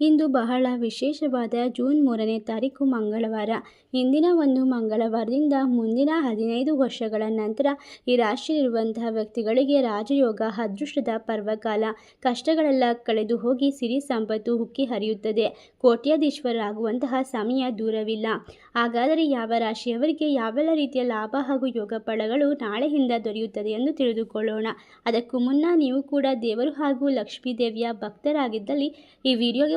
ಇಂದು ಬಹಳ ವಿಶೇಷವಾದ ಜೂನ್ ಮೂರನೇ ತಾರೀಕು ಮಂಗಳವಾರ. ಇಂದಿನ ಒಂದು ಮಂಗಳವಾರದಿಂದ ಮುಂದಿನ ಹದಿನೈದು ವರ್ಷಗಳ ನಂತರ ಈ ರಾಶಿಯಲ್ಲಿರುವಂತಹ ವ್ಯಕ್ತಿಗಳಿಗೆ ರಾಜಯೋಗ ಅದೃಷ್ಟದ ಪರ್ವಕಾಲ. ಕಷ್ಟಗಳೆಲ್ಲ ಕಳೆದು ಹೋಗಿ ಸಿರಿ ಸಂಪತ್ತು ಉಕ್ಕಿ ಹರಿಯುತ್ತದೆ. ಕೋಟ್ಯಾಧೀಶ್ವರಾಗುವಂತಹ ಸಮಯ ದೂರವಿಲ್ಲ. ಹಾಗಾದರೆ ಯಾವ ರಾಶಿಯವರಿಗೆ ಯಾವೆಲ್ಲ ರೀತಿಯ ಲಾಭ ಹಾಗೂ ಯೋಗ ಫಲಗಳು ನಾಳೆಯಿಂದ ದೊರೆಯುತ್ತದೆ ಎಂದು ತಿಳಿದುಕೊಳ್ಳೋಣ. ಅದಕ್ಕೂ ಮುನ್ನ ನೀವು ಕೂಡ ದೇವರು ಹಾಗೂ ಲಕ್ಷ್ಮೀ ದೇವಿಯ ಭಕ್ತರಾಗಿದ್ದಲ್ಲಿ ಈ ವಿಡಿಯೋಗೆ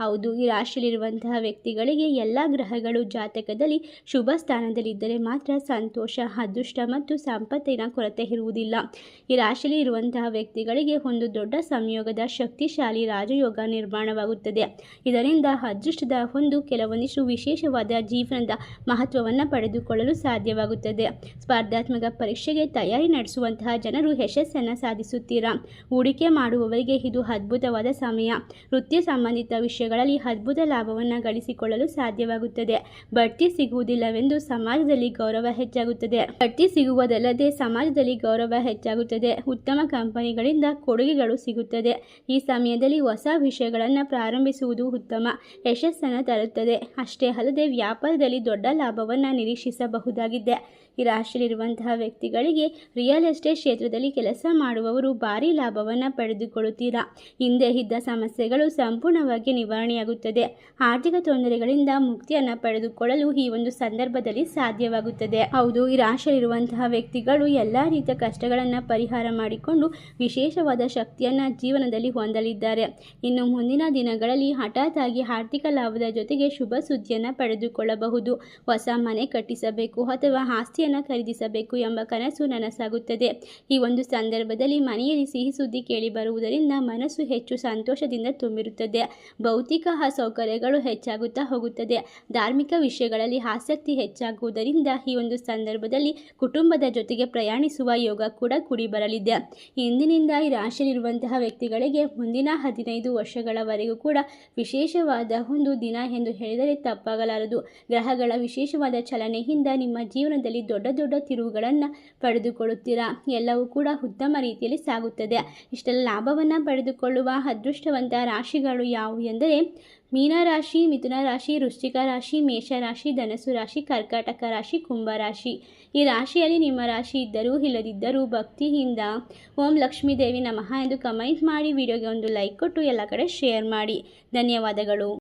ಹೌದು, ಈ ರಾಶಿಯಲ್ಲಿರುವಂತಹ ವ್ಯಕ್ತಿಗಳಿಗೆ ಎಲ್ಲ ಗ್ರಹಗಳು ಜಾತಕದಲ್ಲಿ ಶುಭ ಸ್ಥಾನದಲ್ಲಿದ್ದರೆ ಮಾತ್ರ ಸಂತೋಷ, ಅದೃಷ್ಟ ಮತ್ತು ಸಂಪತ್ತಿನ ಕೊರತೆ ಇರುವುದಿಲ್ಲ. ಈ ರಾಶಿಯಲ್ಲಿ ಇರುವಂತಹ ವ್ಯಕ್ತಿಗಳಿಗೆ ಒಂದು ದೊಡ್ಡ ಸಂಯೋಗದ ಶಕ್ತಿಶಾಲಿ ರಾಜಯೋಗ ನಿರ್ಮಾಣವಾಗುತ್ತದೆ. ಇದರಿಂದ ಅದೃಷ್ಟದ ಒಂದು ಕೆಲವೊಂದಿಷ್ಟು ವಿಶೇಷವಾದ ಜೀವನದ ಮಹತ್ವವನ್ನು ಪಡೆದುಕೊಳ್ಳಲು ಸಾಧ್ಯವಾಗುತ್ತದೆ. ಸ್ಪರ್ಧಾತ್ಮಕ ಪರೀಕ್ಷೆಗೆ ತಯಾರಿ ನಡೆಸುವಂತಹ ಜನರು ಯಶಸ್ಸನ್ನು ಸಾಧಿಸುತ್ತೀರಾ? ಹೂಡಿಕೆ ಮಾಡುವವರಿಗೆ ಇದು ಅದ್ಭುತವಾದ ಸಮಯ. ವೃತ್ತಿ ಸಂಬಂಧಿತ ವಿಷಯಗಳು ಗಳಲ್ಲಿ ಅದ್ಭುತ ಲಾಭವನ್ನು ಗಳಿಸಿಕೊಳ್ಳಲು ಸಾಧ್ಯವಾಗುತ್ತದೆ. ಬಡ್ತಿ ಸಿಗುವುದಿಲ್ಲವೆಂದು ಸಮಾಜದಲ್ಲಿ ಗೌರವ ಹೆಚ್ಚಾಗುತ್ತದೆ. ಬಡ್ತಿ ಸಿಗುವುದಲ್ಲದೆ ಸಮಾಜದಲ್ಲಿ ಗೌರವ ಹೆಚ್ಚಾಗುತ್ತದೆ. ಉತ್ತಮ ಕಂಪನಿಗಳಿಂದ ಕೊಡುಗೆಗಳು ಸಿಗುತ್ತದೆ. ಈ ಸಮಯದಲ್ಲಿ ಹೊಸ ವಿಷಯಗಳನ್ನು ಪ್ರಾರಂಭಿಸುವುದು ಉತ್ತಮ. ಯಶಸ್ಸನ್ನು ತರುತ್ತದೆ. ಅಷ್ಟೇ ಅಲ್ಲದೆ ವ್ಯಾಪಾರದಲ್ಲಿ ದೊಡ್ಡ ಲಾಭವನ್ನು ನಿರೀಕ್ಷಿಸಬಹುದಾಗಿದೆ. ಈ ರಾಶಿಯಲ್ಲಿರುವಂತಹ ವ್ಯಕ್ತಿಗಳಿಗೆ ರಿಯಲ್ ಎಸ್ಟೇಟ್ ಕ್ಷೇತ್ರದಲ್ಲಿ ಕೆಲಸ ಮಾಡುವವರು ಭಾರಿ ಲಾಭವನ್ನು ಪಡೆದುಕೊಳ್ಳುತ್ತೀರಾ? ಹಿಂದೆ ಇದ್ದ ಸಮಸ್ಯೆಗಳು ಸಂಪೂರ್ಣವಾಗಿ ನಿವಾರಣೆಯಾಗುತ್ತದೆ ಆರ್ಥಿಕ ತೊಂದರೆಗಳಿಂದ ಮುಕ್ತಿಯನ್ನು ಪಡೆದುಕೊಳ್ಳಲು ಈ ಒಂದು ಸಂದರ್ಭದಲ್ಲಿ ಸಾಧ್ಯವಾಗುತ್ತದೆ. ಹೌದು, ಈ ರಾಶಿಯಲ್ಲಿರುವಂತಹ ವ್ಯಕ್ತಿಗಳು ಎಲ್ಲ ರೀತಿಯ ಕಷ್ಟಗಳನ್ನು ಪರಿಹಾರ ಮಾಡಿಕೊಂಡು ವಿಶೇಷವಾದ ಶಕ್ತಿಯನ್ನು ಜೀವನದಲ್ಲಿ ಹೊಂದಲಿದ್ದಾರೆ. ಇನ್ನು ಮುಂದಿನ ದಿನಗಳಲ್ಲಿ ಹಠಾತ್ ಆಗಿ ಆರ್ಥಿಕ ಲಾಭದ ಜೊತೆಗೆ ಶುಭ ಸುದ್ದಿಯನ್ನು ಪಡೆದುಕೊಳ್ಳಬಹುದು. ಹೊಸ ಮನೆ ಕಟ್ಟಿಸಬೇಕು ಅಥವಾ ಆಸ್ತಿಯನ್ನು ಖರೀದಿಸಬೇಕು ಎಂಬ ಕನಸು ನನಸಾಗುತ್ತದೆ. ಈ ಒಂದು ಸಂದರ್ಭದಲ್ಲಿ ಮನೆಯಲ್ಲಿ ಸಿಹಿ ಸುದ್ದಿ ಕೇಳಿ ಬರುವುದರಿಂದ ಮನಸ್ಸು ಹೆಚ್ಚು ಸಂತೋಷದಿಂದ ತುಂಬಿರುತ್ತದೆ. ಭೌತಿಕ ಸೌಕರ್ಯಗಳು ಹೆಚ್ಚಾಗುತ್ತಾ ಹೋಗುತ್ತದೆ. ಧಾರ್ಮಿಕ ವಿಷಯಗಳಲ್ಲಿ ಆಸಕ್ತಿ ಹೆಚ್ಚಾಗುವುದರಿಂದ ಈ ಒಂದು ಸಂದರ್ಭದಲ್ಲಿ ಕುಟುಂಬದ ಜೊತೆಗೆ ಪ್ರಯಾಣಿಸುವ ಯೋಗ ಕೂಡ ಕೂಡಿ ಬರಲಿದೆ. ಇಂದಿನಿಂದ ಈ ರಾಶಿಯಲ್ಲಿರುವಂತಹ ವ್ಯಕ್ತಿಗಳಿಗೆ ಮುಂದಿನ ಹದಿನೈದು ವರ್ಷಗಳವರೆಗೂ ಕೂಡ ವಿಶೇಷವಾದ ಒಂದು ದಿನ ಎಂದು ಹೇಳಿದರೆ ತಪ್ಪಾಗಲಾರದು. ಗ್ರಹಗಳ ವಿಶೇಷವಾದ ಚಲನೆಯಿಂದ ನಿಮ್ಮ ಜೀವನದಲ್ಲಿ ದೊಡ್ಡ ದೊಡ್ಡ ತಿರುವುಗಳನ್ನು ಪಡೆದುಕೊಳ್ಳುತ್ತೀರಾ? ಎಲ್ಲವೂ ಕೂಡ ಉತ್ತಮ ರೀತಿಯಲ್ಲಿ ಸಾಗುತ್ತದೆ. ಇಷ್ಟೆಲ್ಲ ಲಾಭವನ್ನು ಪಡೆದುಕೊಳ್ಳುವ ಅದೃಷ್ಟವಂತ ರಾಶಿಗಳು ಯಾವುವು ಎಂದರೆ ಮೀನರಾಶಿ ಮಿಥುನ ರಾಶಿ, ವೃಶ್ಚಿಕ ರಾಶಿ ಮೇಷರಾಶಿ ಧನಸು ರಾಶಿ, ಕರ್ಕಾಟಕ ರಾಶಿ ಕುಂಭರಾಶಿ ಈ ರಾಶಿಯಲ್ಲಿ ನಿಮ್ಮ ರಾಶಿ ಇದ್ದರೂ ಇಲ್ಲದಿದ್ದರೂ ಭಕ್ತಿಯಿಂದ ಓಂ ಲಕ್ಷ್ಮೀ ದೇವಿ ನಮಃ ಎಂದು ಕಮೆಂಟ್ ಮಾಡಿ. ವಿಡಿಯೋಗೆ ಒಂದು ಲೈಕ್ ಕೊಟ್ಟು ಎಲ್ಲ ಕಡೆ ಶೇರ್ ಮಾಡಿ. ಧನ್ಯವಾದಗಳು.